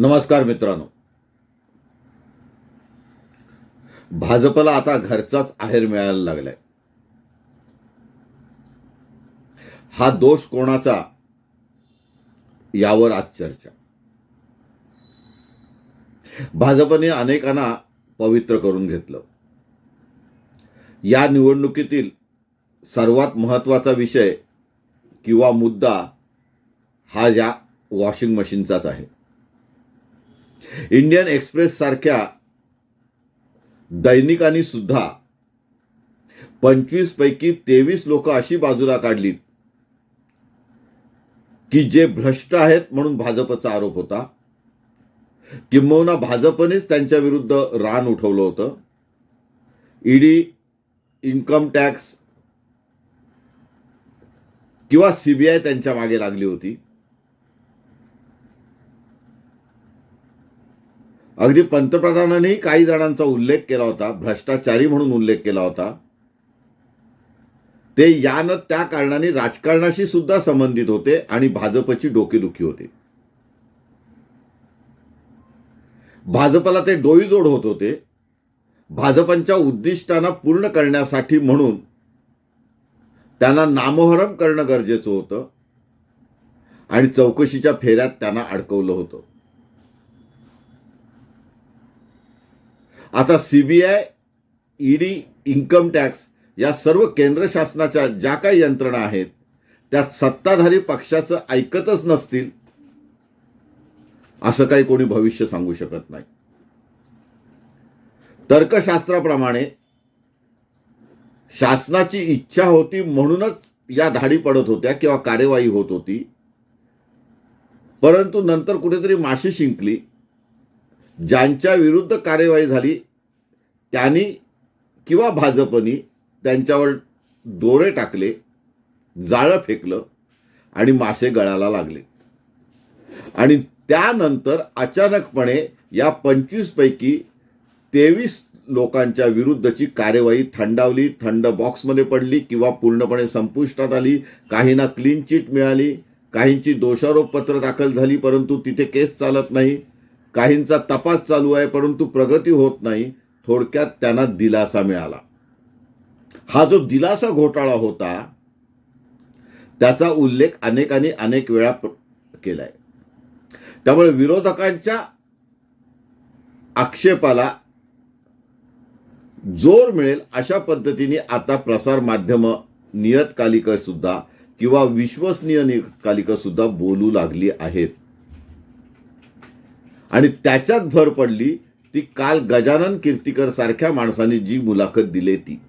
नमस्कार मित्रांनो. भाजपला आता घरचाच आहेर मिळायला लागलाय. हा दोष कोणाचा? यावर आज चर्चा. भाजपने अनेकांना पवित्र करून घेतलं. या निवडणुकीतील सर्वात महत्त्वाचा विषय किंवा मुद्दा हा या वॉशिंग मशीनचाच आहे. इंडियन एक्सप्रेस सारख्या दैनिकांनी सुद्धा पंचवीस पैकी तेवीस लोक अशी बाजूला काढलीत की जे भ्रष्ट आहेत म्हणून भाजपचा आरोप होता. किंबहुना भाजपनेच त्यांच्या विरुद्ध रान उठवलं होतं. ईडी इन्कम टॅक्स किंवा सीबीआय त्यांच्या मागे लागली होती. अगदी पंतप्रधानांनी काही जणांचा उल्लेख केला होता भ्रष्टाचारी म्हणून उल्लेख केला होता. ते यानं त्या कारणाने राजकारणाशी सुद्धा संबंधित होते आणि भाजपची डोकेदुखी होते. भाजपला ते डोईजोड होत होते. भाजपांच्या उद्दिष्टांना पूर्ण करण्यासाठी म्हणून त्यांना नामोहरम करणं गरजेचं होतं आणि चौकशीच्या फेऱ्यात त्यांना अडकवलं होतं. आता सीबीआय ईडी इन्कम टॅक्स या सर्व केंद्र शासनाच्या ज्या काही यंत्रणा आहेत त्यात सत्ताधारी पक्षाचं ऐकतच नसतील असं काही कोणी भविष्य सांगू शकत नाही. तर्कशास्त्राप्रमाणे शासनाची इच्छा होती म्हणूनच या धाडी पडत होत्या किंवा कार्यवाही होत होती परंतु नंतर कुठेतरी माशी शिंकली ज्यांच्या विरुद्ध कार्यवाही झाली त्यांनी किंवा भाजपनी त्यांच्यावर दोरे टाकले जाळं फेकलं आणि मासे गळाला लागले. आणि त्यानंतर अचानकपणे या पंचवीसपैकी तेवीस लोकांच्या विरुद्धची कार्यवाही थंडावली थंड बॉक्समध्ये पडली किंवा पूर्णपणे संपुष्टात आली काहींना क्लीन चिट मिळाली काहींची दोषारोपपत्र दाखल झाली परंतु तिथे केस चालत नाही. काहींचा तपास चालू आहे परंतु प्रगती होत नाही थोडक्यात त्यांना दिलासा मिळाला. हा जो दिलासा घोटाळा होता त्याचा उल्लेख अनेकांनी अनेक वेळा केला केलाय. त्यामुळे विरोधकांच्या आक्षेपाला जोर मिळेल अशा पद्धतीने आता प्रसार माध्यम नियतकालिक सुद्धा किंवा विश्वसनीय नियतकालिक सुद्धा बोलू लागली आहेत. आणि त्याच्यात भर पडली ती काल गजानन कीर्तिकर सारख्या माणसाने जी मुलाखत दिली ती.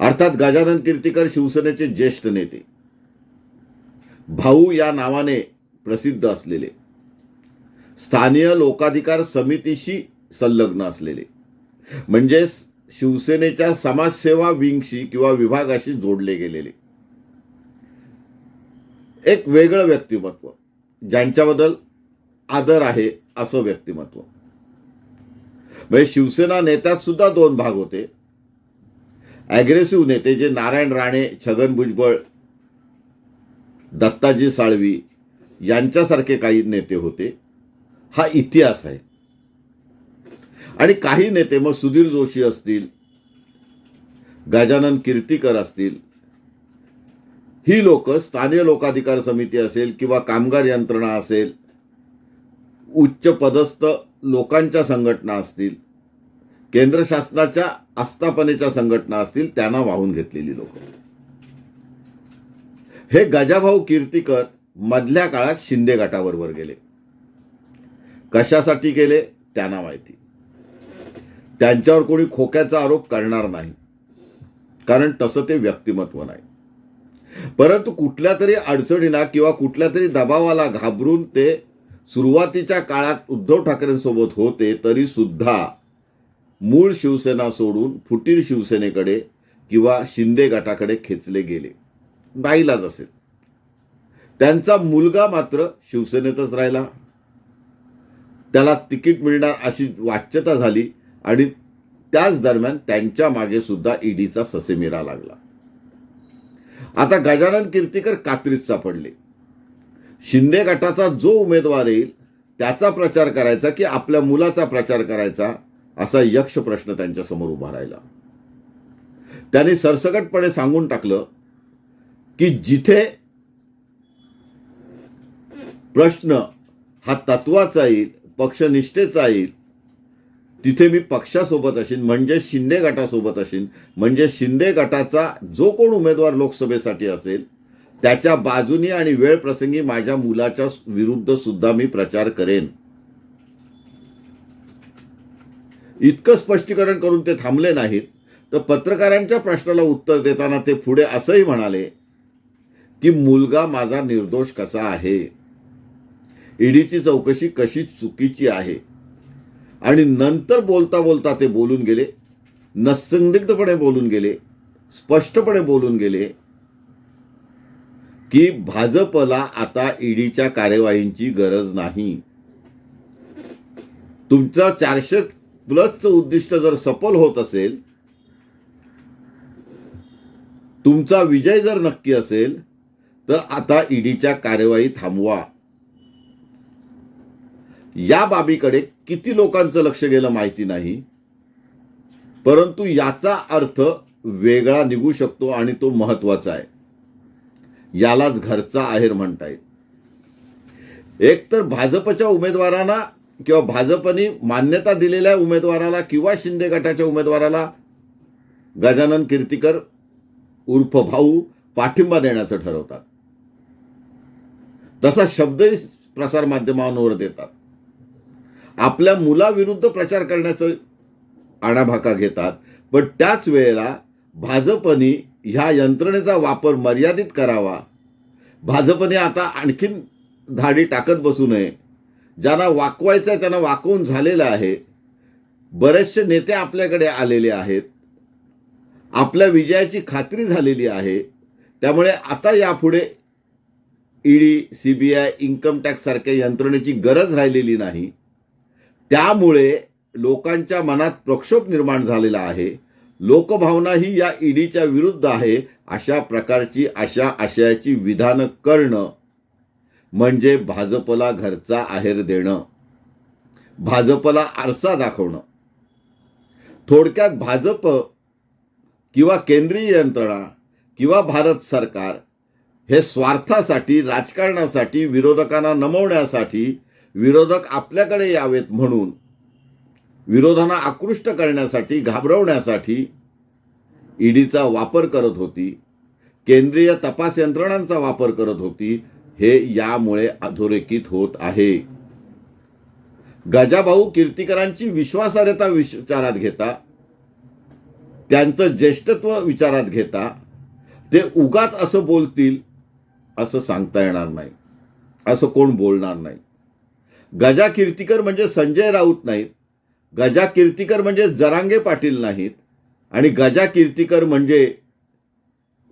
अर्थात गजानन कीर्तिकर शिवसेनेचे ज्येष्ठ नेते. भाऊ या नावाने प्रसिद्ध असलेले. स्थानीय लोकाधिकार समितीशी संलग्न असलेले. म्हणजे शिवसेनेच्या समाजसेवा विंगशी किंवा विभागाशी जोडले गेलेले. एक वेगळं व्यक्तिमत्व ज्यांच्याबद्दल आदर आहे असं व्यक्तिमत्व. म्हणजे शिवसेना नेत्यात सुद्धा दोन भाग होते. ॲग्रेसिव्ह नेते जे नारायण राणे छगन भुजबळ दत्ताजी साळवी यांच्यासारखे काही नेते होते. हा इतिहास आहे. आणि काही नेते मग सुधीर जोशी असतील गजानन कीर्तीकर असतील ही लोक स्थानीय लोकाधिकार समिती असेल किंवा कामगार यंत्रणा असेल उच्च पदस्थ लोकांच्या संघटना असतील केंद्र शासनाच्या आस्थापनेच्या संघटना असतील त्यांना वाहून घेतलेली लोक. हे गजाभाऊ कीर्तिकर मधल्या काळात शिंदे गटाबरोबर गेले. कशासाठी गेले त्यांना माहिती. त्यांच्यावर कोणी खोक्याचा आरोप करणार नाही कारण तसं ते व्यक्तिमत्व नाही. परंतु कुठल्या तरी अडचणीला किंवा कुठल्या तरी दबावाला घाबरून ते सुरुवातीच्या काळात उद्धव ठाकरेंसोबत होते तरी सुद्धा मूळ शिवसेना सोडून फुटीर शिवसेनेकडे किंवा शिंदे गटाकडे खेचले गेले. नाईलाज असेल. त्यांचा मुलगा मात्र शिवसेनेतच राहिला. त्याला तिकीट मिळणार अशी वाच्यता झाली आणि त्याच दरम्यान त्यांच्या मागे सुद्धा ईडीचा ससेमिरा लागला. आता गजानन कीर्तिकर कात्रीत सापडले शिंदे गटाचा जो उमेदवार येईल त्याचा प्रचार करायचा की आपल्या मुलाचा प्रचार करायचा असा यक्ष प्रश्न त्यांच्यासमोर उभा राहिला. त्यांनी सरसकटपणे सांगून टाकलं की जिथे प्रश्न हा तत्वाचा येईल पक्षनिष्ठेचा येईल तिथे मी पक्षासोबत असेन म्हणजे शिंदे गटासोबत असेन म्हणजे शिंदे गटाचा जो कोण उमेदवार लोकसभेसाठी असेल त्याच्या बाजूनी आणि वेळ प्रसंगी माझ्या मुलाच्या विरुद्ध सुद्धा मी प्रचार करेन. इतकं स्पष्टीकरण करून ते थांबले नाहीत तर पत्रकारांच्या प्रश्नाला उत्तर देताना ते पुढे असंही म्हणाले की मुलगा माझा निर्दोष कसा आहे? ईडीची चौकशी कशी चुकीची आहे? आणि नंतर बोलता बोलता ते बोलून गेले नसंदिग्धपणे बोलून गेले स्पष्टपणे बोलून गेले की भाजपला आता ईडीच्या कार्यवाहींची गरज नाही. तुमचं चारशे प्लसचं उद्दिष्ट जर सफल होत असेल तुमचा विजय जर नक्की असेल तर आता ईडीच्या कार्यवाही थांबवा. या बाबीकडे किती लोकांचं लक्ष गेलं माहिती नाही परंतु याचा अर्थ वेगळा निघू शकतो आणि तो महत्त्वाचा आहे. यालाच घरचा आहेर येईल. एक तर भाजपच्या उमेदवारांना किंवा भाजपनी मान्यता दिलेल्या उमेदवाराला किंवा शिंदे गटाच्या उमेदवाराला गजानन कीर्तिकर उर्फ भाऊ पाठिंबा देण्याचं ठरवतात. तसा शब्दही प्रसारमाध्यमांवर देतात. आपल्या मुलाविरुद्ध प्रचार करण्याचं आणाभाका घेतात. पण त्याच वेळेला भाजपनी ह्या यंत्रणेचा वापर मर्यादित करावा. भाजपने आता आणखीन धाडी टाकत बसू नये. ज्यांना वाकवायचं आहे त्यांना वाकवून झालेलं आहे. बरेचसे नेते आपल्याकडे आलेले आहेत. आपल्या विजयाची खात्री झालेली आहे. त्यामुळे आता यापुढे ईडी आय इन्कम टॅक्ससारख्या यंत्रणेची गरज राहिलेली नाही. त्यामुळे लोकांच्या मनात प्रक्षोभ निर्माण झालेला आहे. लोकभावना ही या ईडीच्या विरुद्ध आहे अशा प्रकारची अशा आशयाची विधानं करणं म्हणजे भाजपला घरचा आहेर देणं भाजपला आरसा दाखवणं. थोडक्यात भाजप किंवा केंद्रीय यंत्रणा किंवा भारत सरकार हे स्वार्थासाठी राजकारणासाठी विरोधकांना नमवण्यासाठी विरोधक आपल्याकडे यावेत म्हणून विरोधांना आकृष्ट करण्यासाठी घाबरवण्यासाठी ईडीचा वापर करत होती केंद्रीय तपास यंत्रणांचा वापर करत होती हे यामुळे अधोरेखित होत आहे. गजाभाऊ कीर्तिकरांची विश्वासार्हता विचारात घेता त्यांचं ज्येष्ठत्व विचारात घेता ते उगाच असं बोलतील असं सांगता येणार नाही असं कोण बोलणार नाही. गजा कीर्तिकर म्हणजे संजय राऊत नाहीत. गजा कीर्तिकर म्हणजे जरांगे पाटील नाहीत. आणि गजा कीर्तिकर म्हणजे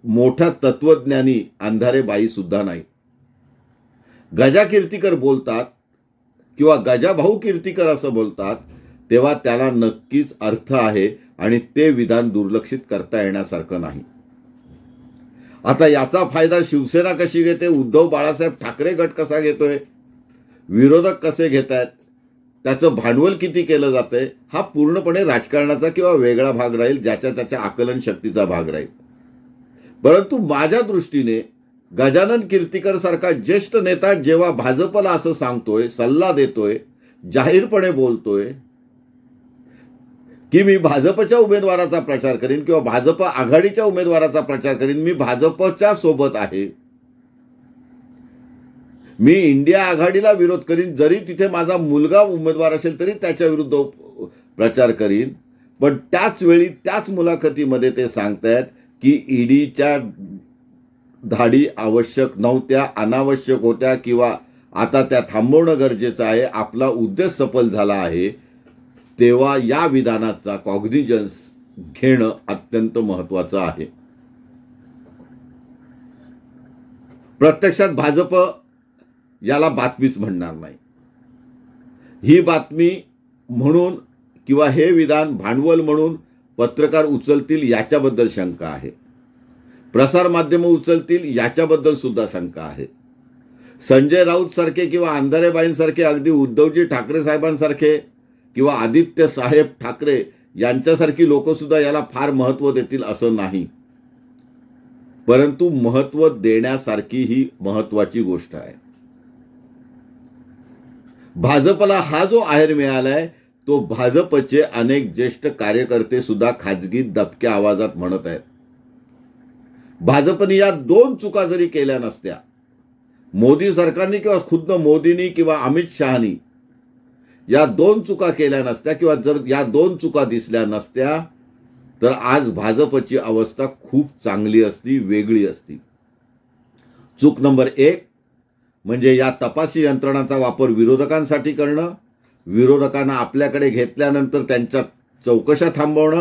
मोठा तत्वज्ञानी अंधारे बाई सुद्धा नाही गजा कीर्तिकर बोलतात किंवा गजाभाऊ कीर्तिकर असं बोलतात तेव्हा त्याला नक्कीच अर्थ आहे आणि ते विधान दुर्लक्षित करता येण्यासारखं नाही. आता याचा फायदा शिवसेना कशी घेते? उद्धव बाळासाहेब ठाकरे गट कसा घेतोय? विरोधक कसे घेत आहेत त्याचं भांडवल किती केलं जातंय हा पूर्णपणे राजकारणाचा किंवा वेगळा भाग राहील ज्याच्या त्याच्या आकलन शक्तीचा भाग राहील. परंतु माझ्या दृष्टीने गजानन कीर्तिकर सारखा ज्येष्ठ नेता जेव्हा भाजपला असं सांगतोय सल्ला देतोय जाहीरपणे बोलतोय की मी भाजपच्या उमेदवाराचा प्रचार करीन किंवा भाजप आघाडीच्या उमेदवाराचा प्रचार करीन मी भाजपच्या सोबत आहे मी इंडिया आघाडीला विरोध करीन जरी तिथे माझा मुलगा उमेदवार असेल तरी त्याच्या विरुद्ध प्रचार करीन. पण त्याच वेळी त्याच मुलाखतीमध्ये ते सांगतायत की ईडीच्या धाडी आवश्यक नव्हत्या अनावश्यक होत्या किंवा आता त्या थांबवणं गरजेचं आहे आपला उद्देश सफल झाला आहे तेव्हा या विधानाचा कॉग्निजन्स घेणं अत्यंत महत्वाचं आहे. प्रत्यक्षात भाजप याला बातमीच म्हणणार नाही. ही बातमी म्हणून किंवा हे विधान भांडवल म्हणून पत्रकार उचलतील याच्याबद्दल शंका आहे. प्रसारमाध्यमं उचलतील याच्याबद्दल सुद्धा शंका आहे. संजय राऊत सारखे किंवा अंधारेबाईंसारखे अगदी उद्धवजी ठाकरे साहेबांसारखे किंवा आदित्य साहेब ठाकरे यांच्यासारखी लोक सुद्धा याला फार महत्त्व देतील असं नाही. परंतु महत्त्व देण्यासारखी ही महत्वाची गोष्ट आहे. भाजपला हा जो आहेर मिळालाय तो भाजपचे अनेक ज्येष्ठ कार्यकर्ते सुद्धा खाजगी दबक्या आवाजात म्हणत आहेत. भाजपने या दोन चुका जरी केल्या नसत्या मोदी सरकारने किंवा खुद्द मोदींनी किंवा अमित शहानी या दोन चुका केल्या नसत्या किंवा जर या दोन चुका दिसल्या नसत्या तर आज भाजपची अवस्था खूप चांगली असती वेगळी असती. चूक नंबर एक म्हणजे या तपासी यंत्रणांचा वापर विरोधकांसाठी करणं विरोधकांना आपल्याकडे घेतल्यानंतर त्यांच्या चौकशा थांबवणं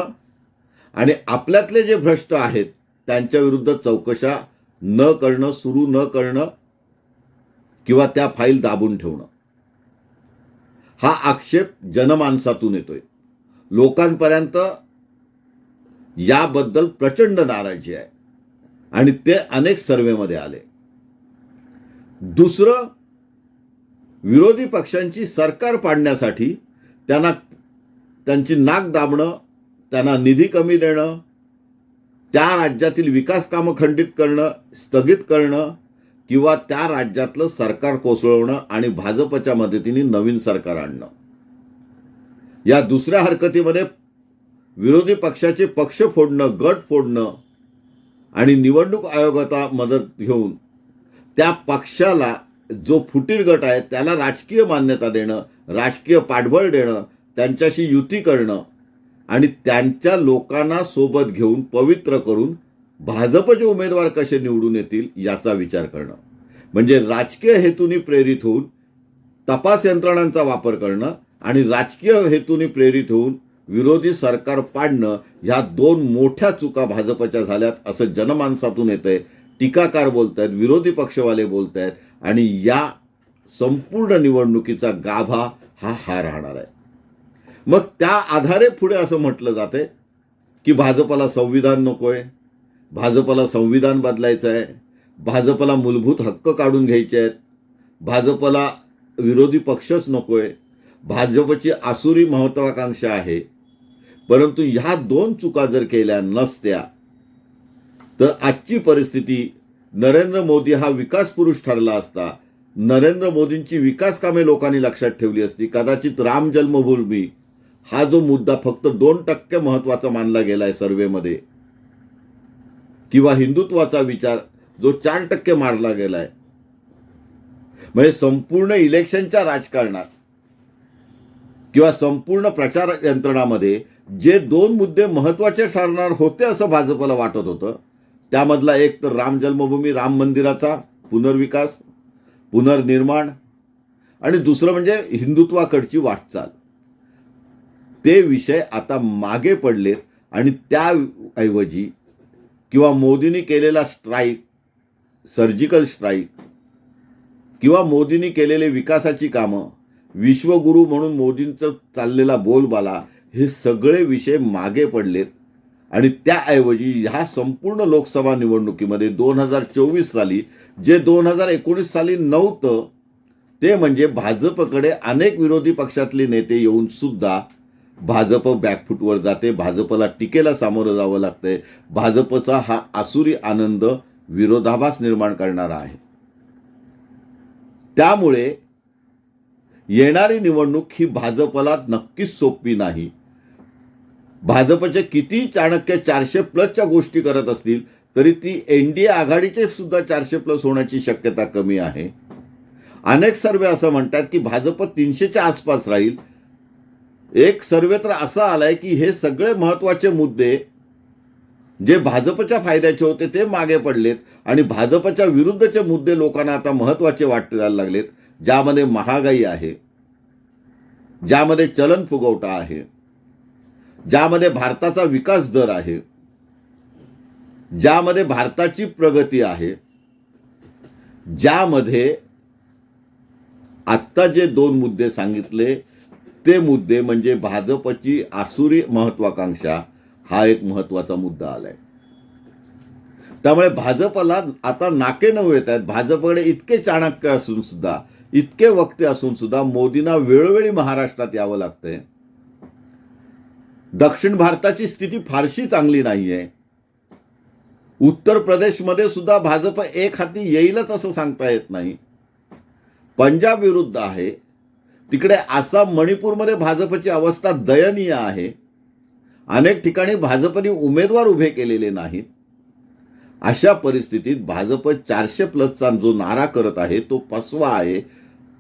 आणि आपल्यातले जे भ्रष्ट आहेत त्यांच्या विरुद्ध चौकशा न करणं सुरू न करणं किंवा त्या फाईल दाबून ठेवणं. हा आक्षेप जनमानसातून येतोय. लोकांपर्यंत याबद्दल प्रचंड नाराजी आहे. आणि ते अनेक सर्वेमध्ये आले. दुसरं विरोधी पक्षांची सरकार पाडण्यासाठी त्यांना त्यांची नाक दाबणं त्यांना निधी कमी देणं त्या राज्यातील विकास कामं खंडित करणं स्थगित करणं किंवा त्या राज्यातलं सरकार कोसळवणं आणि भाजपच्या मदतीने नवीन सरकार आणणं. या दुसऱ्या हरकतीमध्ये विरोधी पक्षाचे पक्ष फोडणं गट फोडणं आणि निवडणूक आयोगाचा मदत घेऊन त्या पक्षाला जो फुटीर गट आहे त्याला राजकीय मान्यता देणं राजकीय पाठबळ देणं त्यांच्याशी युती करणं आणि त्यांच्या लोकांना सोबत घेऊन पवित्र करून भाजपचे उमेदवार कसे निवडून येतील याचा विचार करणं. म्हणजे राजकीय हेतूने प्रेरित होऊन तपास यंत्रणांचा वापर करणं आणि राजकीय हेतूने प्रेरित होऊन विरोधी सरकार पाडणं ह्या दोन मोठ्या चुका भाजपच्या झाल्यात असं जनमानसातून येतंय. टीकाकार बोलत आहेत विरोधी पक्षवाले बोलत आहेत आणि या संपूर्ण निवडणुकीचा गाभा हा हा राहणार आहे. मग त्या आधारे पुढे असं म्हटलं जाते की भाजपला संविधान नको आहे भाजपला संविधान बदलायचं आहे भाजपला मूलभूत हक्क काढून घ्यायचे आहेत भाजपला विरोधी पक्षच नको आहे भाजपची आसुरी महत्वाकांक्षा आहे. परंतु ह्या दोन चुका जर केल्या नसत्या तर आजची परिस्थिती नरेंद्र मोदी हा विकास पुरुष ठरला असता नरेंद्र मोदींची विकास कामे लोकांनी लक्षात ठेवली असती. कदाचित राम जन्मभूमी हा जो मुद्दा फक्त दोन टक्के महत्त्वाचा मानला गेलाय सर्वेमध्ये किंवा हिंदुत्वाचा विचार जो चार टक्के मारला गेलाय. म्हणजे संपूर्ण इलेक्शनच्या राजकारणात किंवा संपूर्ण प्रचार यंत्रणामध्ये जे दोन मुद्दे महत्त्वाचे ठरणार होते असं भाजपला वाटत होतं त्यामधला एक तर राम जन्मभूमी राम मंदिराचा पुनर्विकास पुनर्निर्माण आणि दुसरं म्हणजे हिंदुत्वाकडची वाटचाल. ते विषय आता मागे पडलेत आणि त्याऐवजी किंवा मोदींनी केलेला स्ट्राईक सर्जिकल स्ट्राईक किंवा मोदींनी केलेले विकासाची कामं विश्वगुरू म्हणून मोदींचं चाललेला बोलबाला हे सगळे विषय मागे पडलेत. आणि त्याऐवजी ह्या संपूर्ण लोकसभा निवडणुकीमध्ये दोन हजार चोवीस साली जे दोन हजार एकोणीस साली नव्हतं ते म्हणजे भाजपकडे अनेक विरोधी पक्षातले नेते येऊन सुद्धा भाजप बॅकफूटवर जाते भाजपला टीकेला सामोरं जावं लागतंय. भाजपचा हा आसुरी आनंद विरोधाभास निर्माण करणारा आहे. त्यामुळे येणारी निवडणूक ही भाजपला नक्कीच सोपी नाही. भाजपचे किती चाणक्य चारशे प्लसच्या गोष्टी करत असतील तरी ती एनडीए आघाडीचे सुद्धा चारशे प्लस होण्याची शक्यता कमी आहे. अनेक सर्वे असं म्हणतात की भाजप तीनशेच्या आसपास राहील. एक सर्वे तर असा आलाय की हे सगळे महत्त्वाचे मुद्दे जे भाजपच्या फायद्याचे होते ते मागे पडलेत आणि भाजपच्या विरुद्धचे मुद्दे लोकांना आता महत्त्वाचे वाटायला लागलेत ज्यामध्ये महागाई आहे ज्यामध्ये चलन फुगवटा आहे. ज्यामध्ये भारताचा विकास दर आहे ज्यामध्ये भारताची प्रगती आहे ज्यामध्ये आत्ता जे दोन मुद्दे सांगितले ते मुद्दे म्हणजे भाजपची आसुरी महत्वाकांक्षा हा एक महत्त्वाचा मुद्दा आलाय. त्यामुळे भाजपला आता नाके नऊ येत आहेत. भाजपकडे इतके चाणक्य असून सुद्धा इतके वक्ते असून सुद्धा मोदींना वेळोवेळी महाराष्ट्रात यावं लागतंय. दक्षिण भारताची स्थिती फारशी चांगली नाही आहे उत्तर प्रदेशमध्ये सुद्धा भाजप एक हाती येईलच असं सांगता येत नाही. पंजाब विरुद्ध आहे. तिकडे आसाम मणिपूरमध्ये भाजपची अवस्था दयनीय आहे. अनेक ठिकाणी भाजपने उमेदवार उभे केलेले नाहीत. अशा परिस्थितीत भाजप चारशे प्लसचा जो नारा करत आहे तो पसवा आहे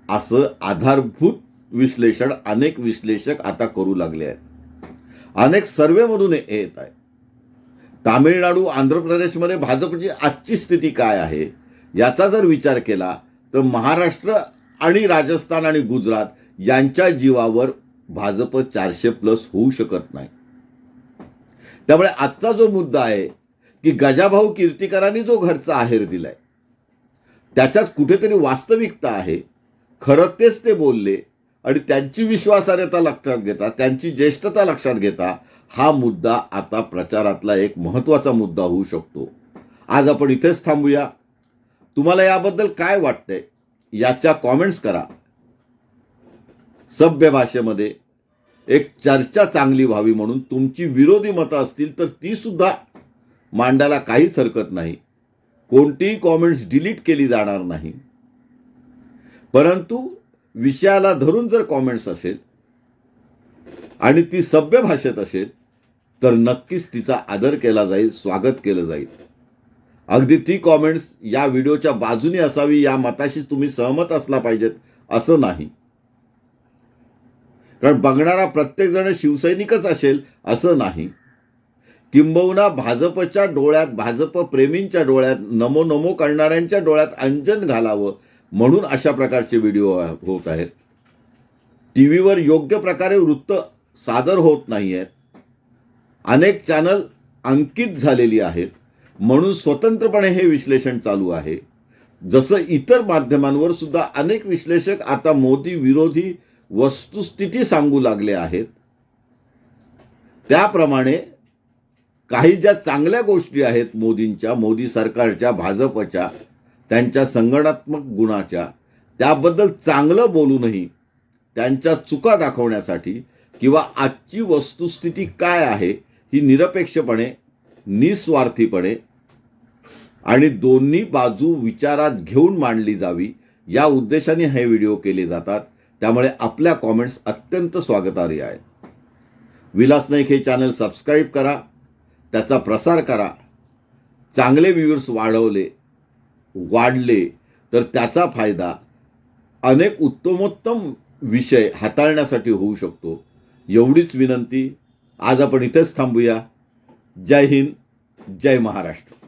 असं आधारभूत विश्लेषण अनेक विश्लेषक आता करू लागले आहेत. अनेक सर्वेमधून हे येत आहे. तामिळनाडू आंध्र प्रदेशमध्ये भाजपची आजची स्थिती काय आहे? याचा जर विचार केला तर महाराष्ट्र आणि राजस्थान आणि गुजरात यांच्या जीवावर भाजप चारशे प्लस होऊ शकत नाही. त्यामुळे आजचा जो मुद्दा आहे की गजाभाऊ कीर्तिकरांनी जो घरचा आहेर दिलाय त्याच्यात कुठेतरी वास्तविकता आहे. खरं तेच ते बोलले आणि त्यांची विश्वासार्हता लक्षात घेता त्यांची ज्येष्ठता लक्षात घेता हा मुद्दा आता प्रचारातला एक महत्त्वाचा मुद्दा होऊ शकतो. आज आपण इथेच थांबूया. तुम्हाला याबद्दल काय वाटतंय? याच्या कॉमेंट्स करा. सभ्य भाषेमध्ये एक चर्चा चांगली व्हावी म्हणून तुमची विरोधी मतं असतील तर ती सुद्धा मांडायला काहीच हरकत नाही. कोणतीही कॉमेंट्स डिलीट केली जाणार नाही. परंतु विषयाला धरून जर कॉमेंट्स असेल आणि ती सभ्य भाषेत असेल तर नक्कीच तिचा आदर केला जाईल स्वागत केलं जाईल. अगदी ती कॉमेंट्स या व्हिडिओच्या बाजूने असावी या मताशी तुम्ही सहमत असला पाहिजेत असं नाही. कारण बघणारा प्रत्येकजण शिवसैनिकच असेल असं नाही. किंबहुना भाजपच्या डोळ्यात भाजप प्रेमींच्या डोळ्यात नमो नमो करणाऱ्यांच्या डोळ्यात अंजन घालावं म्हणून अशा प्रकारचे व्हिडिओ होत आहेत. टी व्हीवर योग्य प्रकारे वृत्त सादर होत नाही आहेत अनेक चॅनल अंकित झालेली आहेत. म्हणून स्वतंत्रपणे हे विश्लेषण चालू आहे. जसं इतर माध्यमांवर सुद्धा अनेक विश्लेषक आता मोदी विरोधी वस्तुस्थिती सांगू लागले आहेत. त्याप्रमाणे काही ज्या चांगल्या गोष्टी आहेत मोदींच्या मोदी सरकारच्या भाजपच्या त्यांच्या संगणात्मक गुणाच्या त्याबद्दल चांगलं बोलूनही त्यांच्या चुका दाखवण्यासाठी किंवा आजची वस्तुस्थिती काय आहे ही निरपेक्षपणे निस्वार्थीपणे आणि दोन्ही बाजू विचारात घेऊन मांडली जावी या उद्देशाने हे व्हिडिओ केले जातात. त्यामुळे आपल्या कॉमेंट्स अत्यंत स्वागतार्ह आहेत. विलास नाईक हे चॅनल सबस्क्राईब करा. त्याचा प्रसार करा. चांगले व्ह्यूअर्स वाढवले. वाढले तर त्याचा फायदा अनेक उत्तमोत्तम विषय हाताळण्यासाठी होऊ शकतो. एवढीच विनंती. आज आपण इथेच थांबूया. जय हिंद जय महाराष्ट्र.